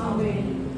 Amen.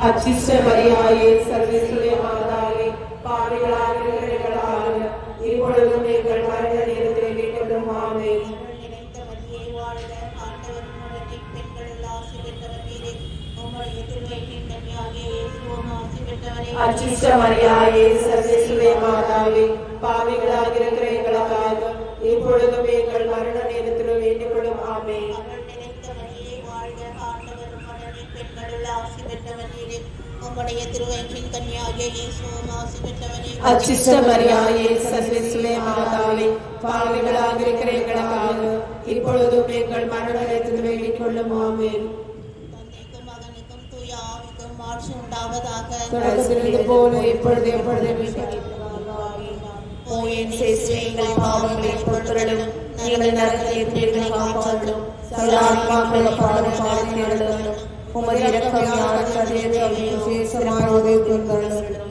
அச்சிஷ்ட மரியாயே சர்வேஸ்வரிய மாதாவே பாவிகளாக இருக்கிறவர்களாக இப்பொழுதும் எங்கள் மரண நேரத்தில் மீட்டும் ஆமே அச்சிஷ்ட மரியாயே சர்வேஸ்வரிய மாதாவே பாவிகளாக இருக்கிற எங்களுக்காக இப்பொழுதும் எங்கள் மரண ஆண்டவரே உம்முடைய திருவயிற்றின் கன்னியாகிய இயேசுவாசி பெற்றவரே. அச்சிஷ்ட மரியாயே சர்வேசுவே மாதாவே பாவிகளாக இருக்கிற எங்களுக்காக இப்பொழுதும் எங்கள் மரண வேண்டிக் கொள்ளும் ஆமேன். தந்தைக்கும் உண்டாவதாக. போல இப்பொழுது எப்பொழுது எங்கள் பாவங்களை பொறுத்துடலும் நீங்கள் நரகத்தை காப்பாற்றும் சதாத்மாக்களை பாடம் பாடம் उमरी रखम यार शरीर अभिषेक समारोह देव कुंदन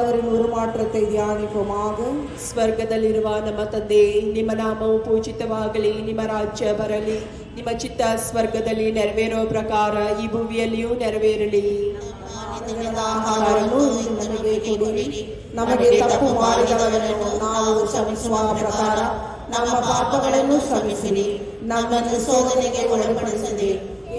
ಆದವರಿൽ ഒരു ಮಾತ್ರತೆ ಸ್ವರ್ಗದಲ್ಲಿರುವ ನಮ್ಮ ತಂದೆ, ನಿಮ್ಮ ನಾಮವು ಪೂಜಿತವಾಗಲಿ, ನಿಮ್ಮ ರಾಜ್ಯ ಬರಲಿ, ನಿಮ್ಮ ಚಿತ್ತ ಸ್ವರ್ಗದಲ್ಲಿ ನೆರವೇರೋ ಪ್ರಕಾರ ಈ ಭೂಮಿಯಲ್ಲಿಯೂ ನೆರವೇರಲಿ. ಆಹಾರವನ್ನು ನಮಗೆ ಕೊಡಿರಿ. ನಮಗೆ ತಪ್ಪು ಮಾಡಿದವರನ್ನು ನಾವು ಶ್ರಮಿಸುವ ಪ್ರಕಾರ ನಮ್ಮ ಪಾಪಗಳನ್ನು ಶ್ರಮಿಸಿರಿ. ನಮ್ಮನ್ನು ಸೋದನೆಗೆ ಒಳಪಡಿಸಿದೆ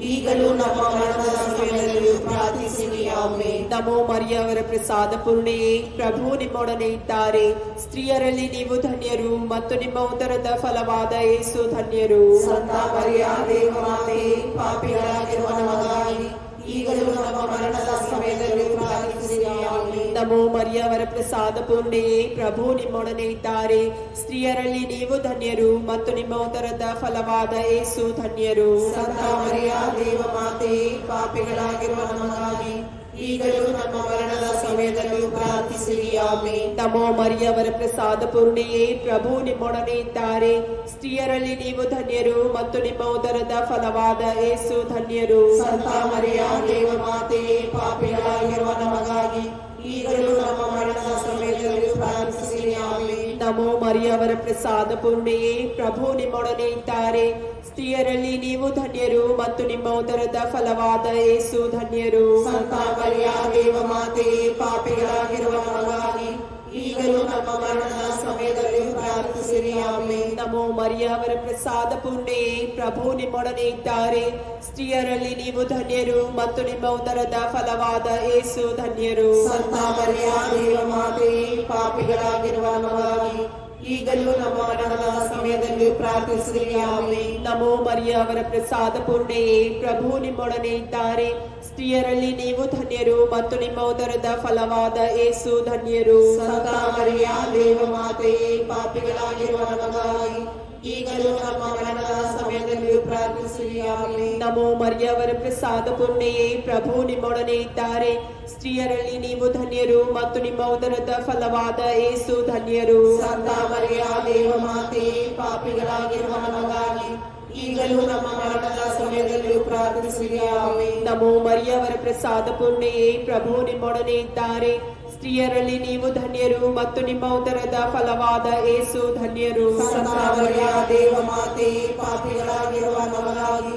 ಈಗಲೂ ನಮ್ಮ ಮರಣದ ಸಮಯದಲ್ಲಿ ಪ್ರಾರ್ಥಿಸಿರಿ ಆಮೆನ್. ನಮೋ ಮರಿಯವರ ಪ್ರಸಾದ ಪೂರ್ಣೆಯೇ ಪ್ರಭು ನಿಮ್ಮೊಡನೆ ಇದ್ದಾರೆ. ಸ್ತ್ರೀಯರಲ್ಲಿ ನೀವು ಧನ್ಯರು ಮತ್ತು ನಿಮ್ಮ ಉದರದ ಫಲವಾದ ಯೇಸು ಧನ್ಯರು. ಸಂತ ಮರಿಯ ದೇವಮಾತೆಯೇ ಪಾಪಿಗಳಾಗಿರುವ ನಮಗಾಗಿ ಈಗಲೂ ನಮ್ಮ ಮರಣದ ಸಮಯದಲ್ಲಿ ಪ್ರಾರ್ಥಿಸಿ ಆಮೆನ್. ನಮೋ ಮರಿಯವರ ಪ್ರಸಾದ ಪೂರ್ಣೆಯೇ ಪ್ರಭು ನಿಮ್ಮೊಡನೆ ಇದ್ದಾರೆ. ಸ್ತ್ರೀಯರಲ್ಲಿ ನೀವು ಧನ್ಯರು ಮತ್ತು ನಿಮ್ಮ ಉದರದ ಫಲವಾದ ಏಸು ಧನ್ಯರು. ಸಂತ ಮರಿಯ ದೇವಮಾತೆ ಪಾಪಿಗಳಾಗಿರುವ ನಮಗಾಗಿ ಈಗಲೂ ನಮ್ಮ ಮರಣದ ಸಮಯದಲ್ಲಿ ಪ್ರಾರ್ಥಿಸಿರಿ ನಮೋ ಮರಿಯವರ ಪ್ರಸಾದ ಪೂರ್ಣೆಯೇ ಪ್ರಭು ನಿಮ್ಮೊಡನೆ ಇದ್ದಾರೆ. ಸ್ತ್ರೀಯರಲ್ಲಿ ನೀವು ಧನ್ಯರು ಮತ್ತು ನಿಮ್ಮ ಉದರದ ಫಲವಾದ ಏಸು ಧನ್ಯರು. ಸಂತ ಮರಿಯ ದೇವಮಾತೆಯೇ ಪಾಪಿಗಳಾಗಿರುವ ನಮಗಾಗಿ ನಮೋ ಮರಿಯವರ ಪ್ರಸಾದ ಪೂರ್ಣೆಯೇ, ಪ್ರಭು ನಿಮ್ಮೊಡನೆ ಇದ್ದಾರೆ. ಸ್ತ್ರೀಯರಲ್ಲಿ ನೀವು ಧನ್ಯರು ಮತ್ತು ನಿಮ್ಮ ಉದರದ ಫಲವಾದ ಯೇಸು ಧನ್ಯರು. ಸಂತ ಮರಿಯ ಮಾತೆ ಪಾಪಿಗಳಾಗಿರುವ ನಮಗಾಗಿ ಈಗಲೂ ನಮ್ಮ ಮರಣದ ಸಮಯದಲ್ಲಿ ಪ್ರಾರ್ಥಿಸಿರಿ. ಆಮೆನ್. ನಮೋ ಮರಿಯವರ ಪ್ರಸಾದ ಪೂರ್ಣೆಯೇ ಪ್ರಭು ನಿಮ್ಮೊಡನೆ ಇದ್ದಾರೆ. ಸ್ತ್ರೀಯರಲ್ಲಿ ನೀವು ಧನ್ಯರು ಮತ್ತು ನಿಮ್ಮ ಉದರದ ಫಲವಾದ ಯೇಸು ಧನ್ಯರು. ಸಂತ ಮರಿಯ ದೇವಮಾತೆಯೇ ಪಾಪಿಗಳಾಗಿರುವ ನಮಗಾಗಿ ಈಗಲೂ ನಮ್ಮ ಮರಣದ ಸಮಯದಲ್ಲಿ ಪ್ರಾರ್ಥಿಸಿರಿ ಆಗಲಿ ನಮೋ ಮರಿಯ, ಅವರ ಪ್ರಸಾದ ಪೂರ್ಣೆಯೇ ಪ್ರಭು ನಿಮ್ಮೊಡನೆ ಇದ್ದಾರೆ. ಸ್ತ್ರೀಯರಲ್ಲಿ ನೀವು ಧನ್ಯರು ಮತ್ತು ನಿಮ್ಮ ಉದರದ ಫಲವಾದ ಏಸು ಧನ್ಯರು. ಸಂತ ಮರಿಯ ದೇವಮಾತೆಯೇ ಪಾಪಿಗಳಾಗಿರುವ ನಮಗಾಗಿ. ಈಗಲೂ ನಮ್ಮ ಮರಣದ ಸಮಯದಲ್ಲಿ ಪ್ರಾರ್ಥಿಸಿರಿ ಆಮೆನ್ ನಮೋ ಮರಿಯ ಅವರ ಪ್ರಸಾದ ಪೂರ್ಣೆಯೇ ಪ್ರಭು ನಿಮ್ಮೊಡನೆ ಇದ್ದಾರೆ. ಸ್ತ್ರೀಯರಲ್ಲಿ ನೀವು ಧನ್ಯರು ಮತ್ತು ನಿಮ್ಮ ಉದರದ ಫಲವಾದ ಯೇಸು ಧನ್ಯರು. ಸಂತ ಮರಿಯ ಮಾತೆ ಪಾಪಿಗಳಾಗಿರುವ ನಮಗಾಗಿ ಈಗಲೂ ನಮ್ಮ ಮರಣದ ಸಮಯದಲ್ಲಿ ಪ್ರಾರ್ಥಿಸಿರಿ ಆಮೆನ್ ನಮೋ ಮರಿಯವರ ಪ್ರಸಾದ ಪೂರ್ಣೆಯೇ ಪ್ರಭು ನಿಮ್ಮೊಡನೆ ಇದ್ದಾರೆ. ಸ್ತ್ರೀಯರಲ್ಲಿ ನೀವು ಧನ್ಯರು ಮತ್ತು ನಿಮ್ಮ ಉದರದ ಫಲವಾದ ಏಸು ಧನ್ಯರು. ದೇವ ಮಾತೆ ಪಾಪಿಗಳಾಗಿರುವ ನಮಗಾಗಿ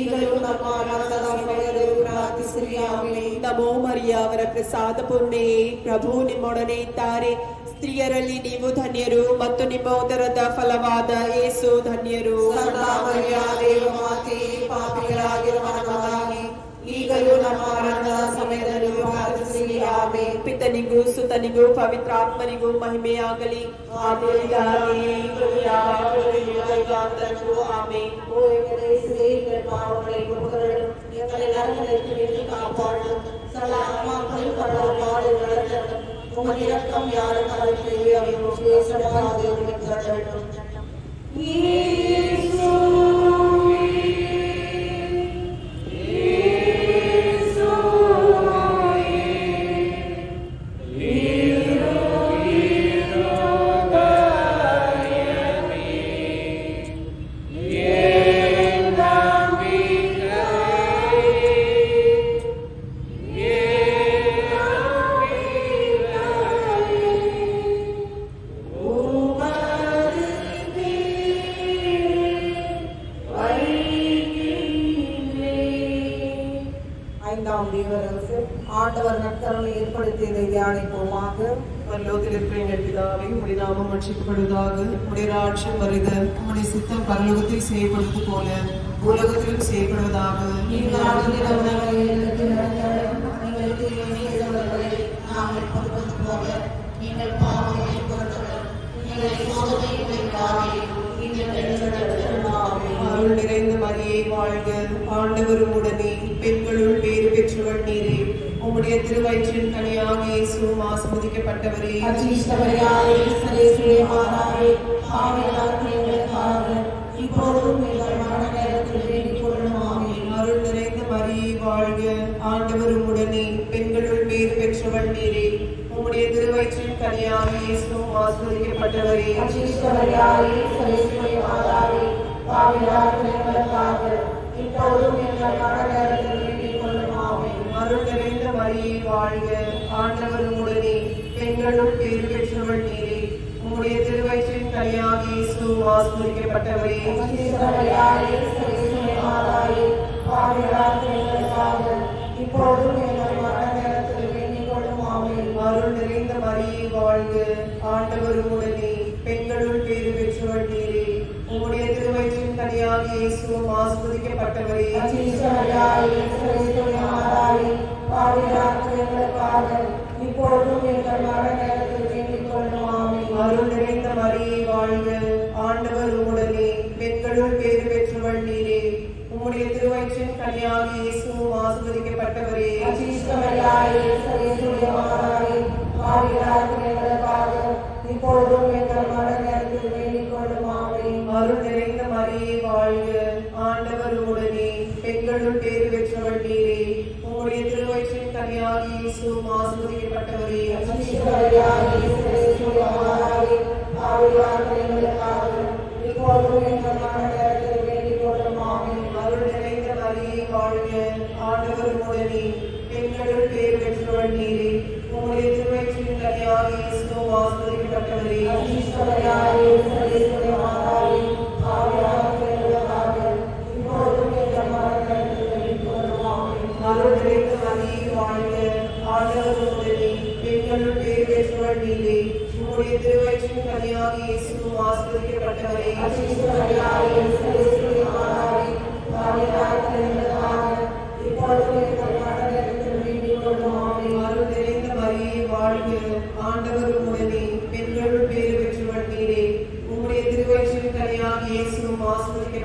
ಈಗಲೂ ನಮ್ಮ ಮರಣದ ಸಮಯದಲ್ಲಿ ಪ್ರಾರ್ಥಿಸಿರಿ ನಮೋ ಮರಿಯ ಅವರ ಪ್ರಸಾದ ಪುಣ್ಯ ಪ್ರಭು ನಿಮ್ಮೊಡನೆ ಇದ್ದಾರೆ. ಸ್ತ್ರೀಯರಲ್ಲಿ ನೀವು ಧನ್ಯರು ಮತ್ತು ನಿಮ್ಮ ಉದರದ ಫಲವಾದ ಏಸು ಧನ್ಯರು. ದೇವಮಾತೆ ಪಾಪಿಗಳಾಗಿರುವ ನಮಗಾಗಿ ಈಗಲೂ ನಮ್ಮ ಮರಣದ ಸಮಯದಲ್ಲಿ ಆಮೆನ್ ಪಿತನಿಗೂ ಸುತನಿಗೂ ಪವಿತ್ರಾತ್ಮನಿಗೂ ಮಹಿಮೆಯಾಗಲಿ ಆದಿಯಾಗಿ ಈಗಲೂ ಯಾವಾಗಲೂ ಯುಗಯುಗಾಂತರಕ್ಕೂ ಆಮೆನ್ ஓ எங்களை அனைவருக்கு ஆண்டவர் நற்கரலை ஏற்படுத்திய தியானிப்போமாக. பரலோகத்தில் இருக்கிற எங்கள் பிதாவை உடைய நாமம் ரட்சிக்கப்படுவதாக உடைய செய்யப்படுவது போல உலகத்திலும் செய்யப்படுவதாக நீங்கள் நிறைந்த மரியை வாழ்க. ஆண்டவரும் உடனே பெண்களுள் பேறு பெற்றவள் நீரே. உம்முடைய திருவயிற்றின் கனியாக இயேசுவும் ஆசிர்வதிக்கப்பட்டவரே. இப்போதும் அருள் வாழ்க. ஆண்டவரும் உடனே பெண்களுள் பேறு பெற்றவள் நீரே. உம்முடைய திருவயிற்றின் கனியாக இயேசுவும் ஆசிர்வதிக்கப்பட்டவரே. பாவிலார் இப்பொழுதும் எங்கள் மரணத்தில் வேண்டிக் கொள்ளுமாவே அருள் நிறைந்த மரியை வாழ்க. ஆண்டவர் உடனே பெண்களுள் பேர் பெற்றவள் நீரே. உம்முடைய திருவயிற்றின் கலியாகி சுவாஸ் குறிக்கப்பட்டவரே இப்பொழுதும் எங்கள் மரணத்தில் வேண்டிக் கொள்ளுமாவே அருள் நிறைந்த மரியை வாழ்க. ஆண்டவர் உடனே அன்னையால் இயேசுவும் ஆஸ்வதிக்கப்பட்டவரே இப்பொழுதும் எங்கள் மன நேரத்தில் வேண்டிக் கொள்ளுமாமே அருள் நிறைந்த மரியை வாழ்க. ஆண்டவர் உடனே பெண்களுள் பேறு பெற்றவள் நீரே. உம்முடைய திருவயிற்றின் கனியாக இயேசுவும் ஆஸ்வதிக்கப்பட்டவரே இப்பொழுதும் Kalyani സുമാസുതയിൽപ്പെട്ടവരെ ambiente não mostra que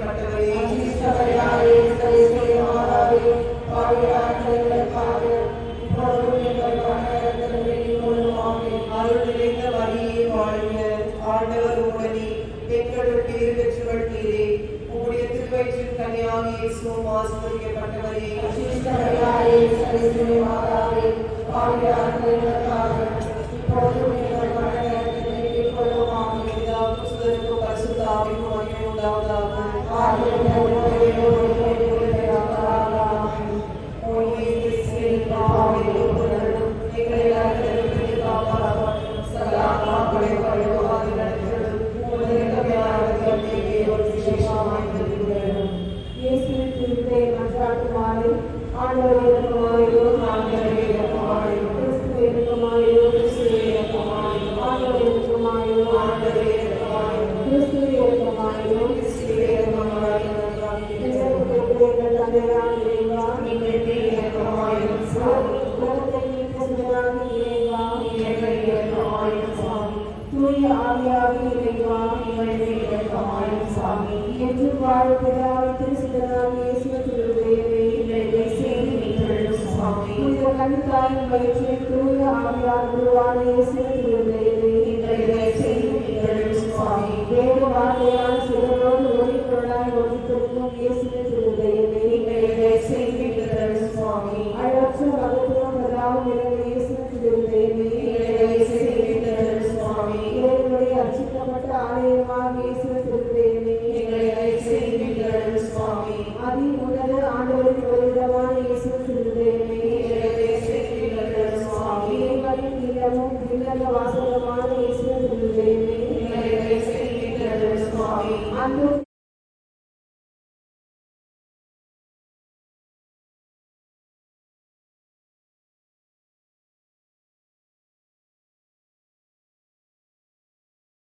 தேவ வார்த்தையால் சுடரோடு ஓடிக்கொள்ளாய் ஒழித்திருக்கும் இயேசுவை